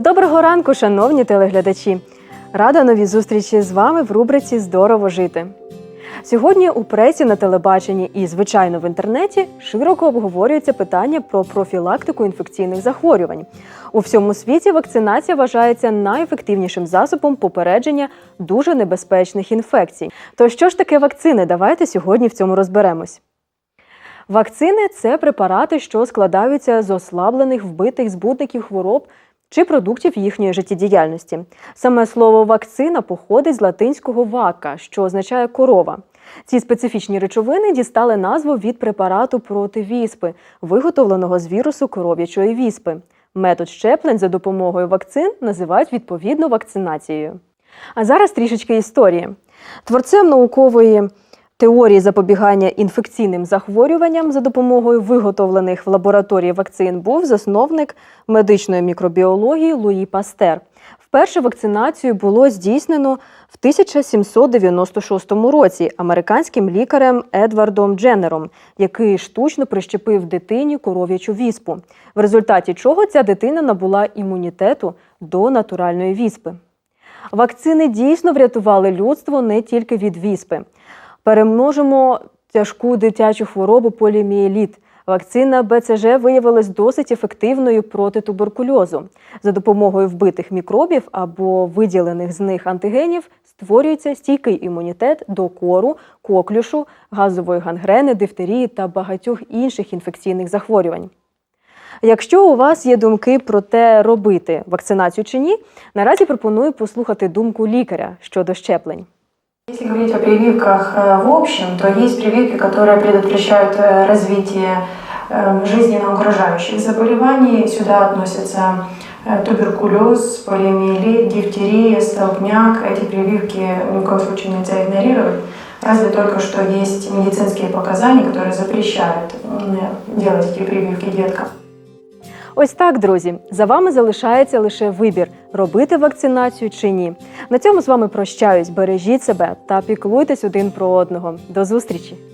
Доброго ранку, шановні телеглядачі! Рада новій зустрічі з вами в рубриці Здорово жити. Сьогодні у пресі на телебаченні і, звичайно, в інтернеті широко обговорюється питання про профілактику інфекційних захворювань. У всьому світі вакцинація вважається найефективнішим засобом попередження дуже небезпечних інфекцій. То що ж таке вакцини? Давайте сьогодні в цьому розберемось. Вакцини це препарати, що складаються з ослаблених вбитих збутників хвороб чи продуктів їхньої життєдіяльності. Саме слово вакцина походить з латинського вака, що означає корова. Ці специфічні речовини дістали назву від препарату проти віспи, виготовленого з вірусу коров'ячої віспи. Метод щеплень за допомогою вакцин називають відповідно вакцинацією. А зараз трішечки історії. Творцем наукової теорії запобігання інфекційним захворюванням за допомогою виготовлених в лабораторії вакцин був засновник медичної мікробіології Луї Пастер. Вперше вакцинацію було здійснено в 1796 році американським лікарем Едвардом Дженнером, який штучно прищепив дитині коров'ячу віспу, в результаті чого ця дитина набула імунітету до натуральної віспи. Вакцини дійсно врятували людство не тільки від віспи. Перемножимо тяжку дитячу хворобу полімієліт. Вакцина БЦЖ виявилась досить ефективною проти туберкульозу. За допомогою вбитих мікробів або виділених з них антигенів створюється стійкий імунітет до кору, коклюшу, газової гангрени, дифтерії та багатьох інших інфекційних захворювань. Якщо у вас є думки про те, робити вакцинацію чи ні, наразі пропоную послухати думку лікаря щодо щеплень. Если говорить о прививках э, в общем, то есть прививки, которые предотвращают э, развитие э, жизненно угрожающих заболеваний. Сюда относятся э, туберкулез, полиомиелит, дифтерия, столбняк. Эти прививки ни в коем случае нельзя игнорировать. Разве только что есть медицинские показания, которые запрещают делать эти прививки деткам. Ось так, друзі, за вами залишається лише вибір робити вакцинацію чи ні. На цьому з вами прощаюсь. Бережіть себе та піклуйтесь один про одного. До зустрічі!